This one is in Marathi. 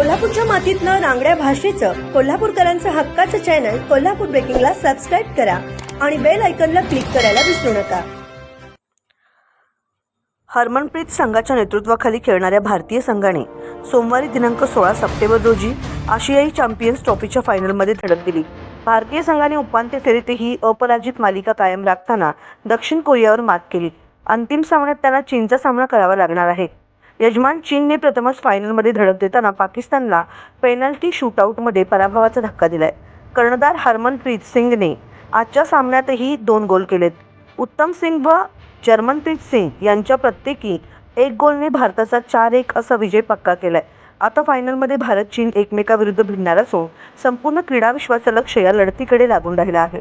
कोल्हापूरच्या मातीतलं रांगड्या भाषेचं कोल्हापूरकरांचं हक्काचं चॅनल कोल्हापूर ब्रेकिंगला सबस्क्राईब करा आणि बेल आयकनला क्लिक करायला विसरू नका. हरमनप्रीत संघाच्या नेतृत्वाखाली खेळणाऱ्या भारतीय संघाने सोमवारी दिनांक सोळा सप्टेंबर रोजी आशियाई चॅम्पियन्स ट्रॉफीच्या फायनलमध्ये धडक दिली. भारतीय संघाने उपांत्य फेरीतही अपराजित मालिका कायम राखताना दक्षिण कोरियावर मात केली. अंतिम सामन्यात त्यांना चीनचा सामना करावा लागणार आहे. यजमान चीनने प्रथमच फायनलमध्ये धडक देताना पाकिस्तानला पेनल्टी शूटआउटमध्ये पराभवाचा धक्का दिलाय. कर्णधार हरमनप्रीत सिंगने आजच्या सामन्यातही दोन गोल केलेत. उत्तम सिंग व जर्मनप्रीत सिंग यांच्या प्रत्येकी एक गोलने भारताचा चार एक असा विजय पक्का केलाय. आता फायनलमध्ये भारत चीन एकमेकाविरुद्ध भिडणार असून संपूर्ण क्रीडा विश्वाचं लक्ष या लढतीकडे लागून राहिलं आहे.